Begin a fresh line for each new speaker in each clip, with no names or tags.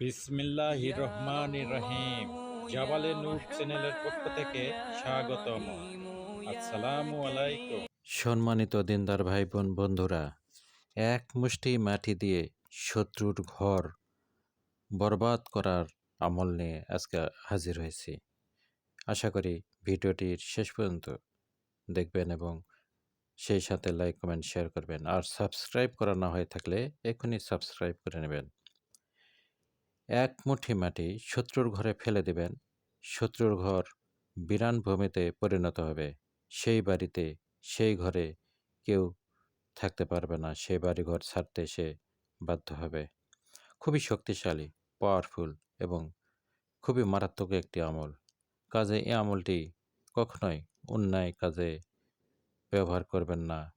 বিসমিল্লাহ রহমান রহিম। জাবালে নূর চ্যানেলের পক্ষ থেকে স্বাগতম। আসসালামু আলাইকুম।
সম্মানিত দিনদার ভাই বোন বন্ধুরা এক মুষ্টি মাটি দিয়ে শত্রুর ঘর বরবাদ করার আমল নিয়ে আজকে হাজির হয়েছি। আশা করি ভিডিওটির শেষ পর্যন্ত দেখবেন এবং সেই সাথে লাইক কমেন্ট শেয়ার করবেন। আর সাবস্ক্রাইব করা না হয়ে থাকলে এখনই সাবস্ক্রাইব করে নেবেন। এক মুঠি মাটি শত্রুর ঘরে ফেলে দেবেন। শত্রুর ঘর বিরান ভূমিতে পরিণত হবে। সেই বাড়িতে, সেই ঘরে কেউ থাকতে পারবে না। সেই বাড়ি ঘর ছাড়তে সে বাধ্য হবে। খুবই শক্তিশালী পাওয়ারফুল এবং খুবই মারাত্মক একটি আমল। কাজে এই আমলটি কখনোই অন্যায় কাজে ব্যবহার করবেন না।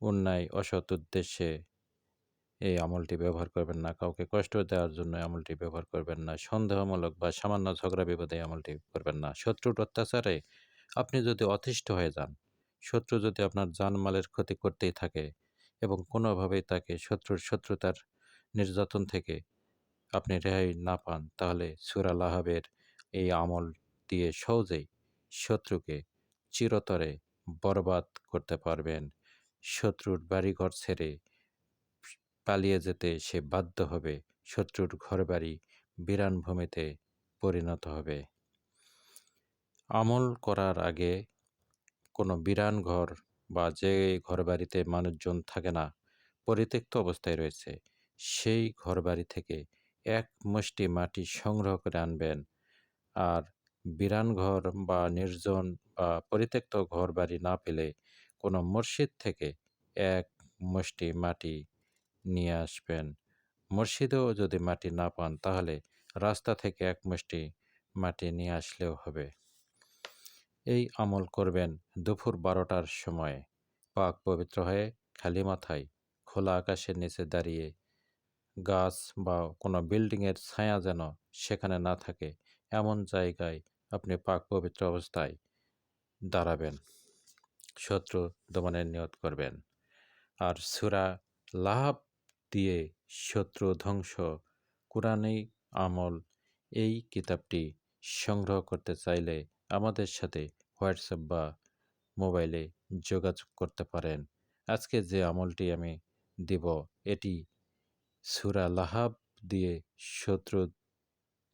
অন্যায়, অসৎ উদ্দেশ্যে এই আমলটি ব্যবহার করবেন না। কাউকে কষ্ট দেওয়ার জন্য আমলটি ব্যবহার করবেন না। সন্দেহমূলক বা সামান্য ঝগড়া বিপদে আমলটি করবেন না। শত্রুর অত্যাচারে আপনি যদি অতিষ্ঠ হয়ে যান, শত্রু যদি আপনার জানমালের ক্ষতি করতেই থাকে এবং কোনোভাবেই তাকে শত্রুর শত্রুতার নির্যাতন থেকে আপনি রেহাই না পান, তাহলে সুরা লাহাবের এই আমল দিয়ে সহজেই শত্রুকে চিরতরে বরবাদ করতে পারবেন। শত্রুর বাড়িঘর ছেড়ে পালিয়ে যেতে সে বাধ্য হবে, শত্রুর ঘরবাড়ি বিরান ভূমিতে পরিণত হবে। আমল করার আগে কোনো বিরান ঘর বা যে ঘরবাড়িতে মানুষজন থাকে না, পরিত্যক্ত অবস্থায় রয়েছে, সেই ঘরবাড়ি থেকে এক মুষ্টি মাটি সংগ্রহ করে আনবেন। আর বিরান ঘর বা নির্জন বা পরিত্যক্ত ঘরবাড়ি না পেলে কোনো মসজিদ থেকে এক মুষ্টি মাটি নিয়ে আসবেন। মসজিদেও যদি মাটি না পান, তাহলে রাস্তা থেকে এক মুষ্টি মাটি নিয়ে আসলেও হবে। এই আমল করবেন দুপুর বারোটার সময়। পাক পবিত্র হয়ে খালি মাথায় খোলা আকাশের নিচে দাঁড়িয়ে গাছ বা কোনো বিল্ডিংয়ের ছায়া যেন সেখানে না থাকে, এমন জায়গায় আপনি পাক পবিত্র অবস্থায় দাঁড়াবেন। শত্রু দমনের নিয়ত করবেন। আর সুরা লাভ দিয়ে শত্রু ধ্বংস। কোরআনেই আমল। এই কিতাবটি সংগ্রহ করতে চাইলে আমাদের সাথে হোয়াটসঅ্যাপ বা মোবাইলে যোগাযোগ করতে পারেন। আজকে যে আমলটি আমি দিব, এটি সুরা লাহাব দিয়ে শত্রু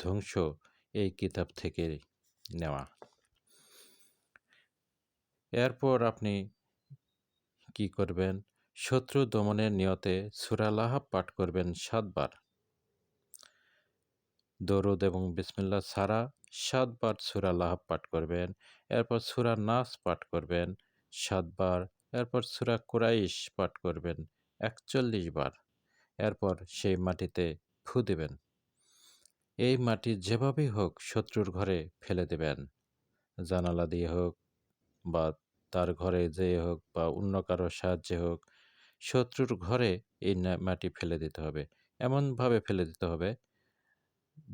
ধ্বংস এই কিতাব থেকে নেওয়া। এরপর আপনি কি করবেন? শত্রু দমনের নিয়তে সুরা লাহাব পাঠ করবেন সাতবার। দরুদ এবং বিসমিল্লা সারা সাতবার সুরা লাহাব পাঠ করবেন, এরপর সুরা নাস পাঠ করবেন সাতবার, এরপর সুরা কুরাইশ পাঠ করবেন একচল্লিশ বার, এরপর সেই মাটিতে ফু দেবেন। এই মাটি যেভাবেই হোক শত্রুর ঘরে ফেলে দেবেন। জানালা দিয়ে হোক বা তার ঘরে যেয়ে হোক বা অন্য কারও সাহায্যে হোক শত্রুর ঘরে এই মাটি ফেলে দিতে হবে। এমনভাবে ফেলে দিতে হবে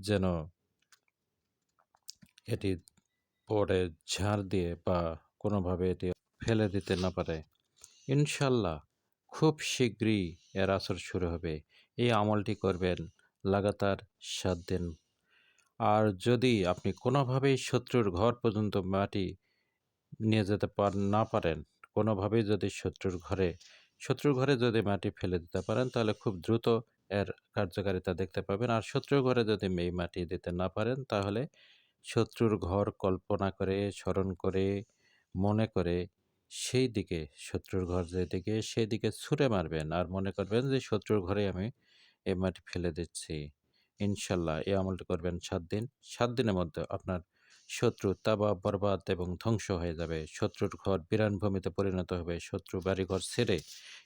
যেন এটি পরে ঝাড় দিয়ে বা কোনোভাবে এটি ফেলে দিতে না পারে। ইনশাল্লাহ খুব শীঘ্রই এর আসর শুরু হবে। এই আমলটি করবেন লাগাতার সাত দিন। আর যদি আপনি কোনোভাবেই শত্রুর ঘর পর্যন্ত মাটি নিয়ে যেতে পার, না পারেন, কোনোভাবেই যদি শত্রুর ঘরে শত্রুর ঘরে যদি মাটি ফেলে দিতে পারেন, তাহলে খুব দ্রুত এর কার্যকারিতা দেখতে পাবেন। আর শত্রুর ঘরে যদি এই মাটি দিতে না পারেন, তাহলে শত্রুর ঘর কল্পনা করে, স্মরণ করে, মনে করে সেই দিকে, শত্রুর ঘর যেদিকে সেই দিকে ছুঁড়ে মারবেন। আর মনে করবেন যে শত্রুর ঘরে আমি এই মাটি ফেলে দিচ্ছি। ইনশাল্লাহ এই আমলটি করবেন সাত দিন। সাত দিনের মধ্যে আপনার শত্রু তাবা বরবাদ এবং ধ্বংস হয়ে যাবে। শত্রুর ঘর বিরান ভূমিতে পরিণত হবে। শত্রু বাড়িঘর ছেড়ে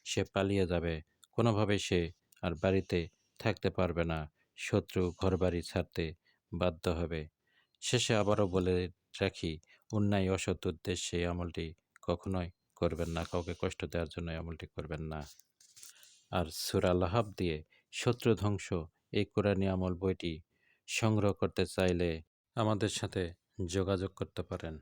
সে পালিয়ে যাবে। কোনোভাবে সে আর বাড়িতে থাকতে পারবে না। শত্রু ঘর বাড়ি ছাড়তে বাধ্য হবে। শেষে আবারও বলে রাখি, অন্যায় অসৎ উদ্দেশ্যে এই আমলটি কখনোই করবেন না। কাউকে কষ্ট দেওয়ার জন্য আমলটি করবেন না। আর সুরা লাহাব দিয়ে শত্রু ধ্বংস এই কোরআনী আমল বইটি সংগ্রহ করতে চাইলে আমাদের সাথে যোগাযোগ করতে পারেন।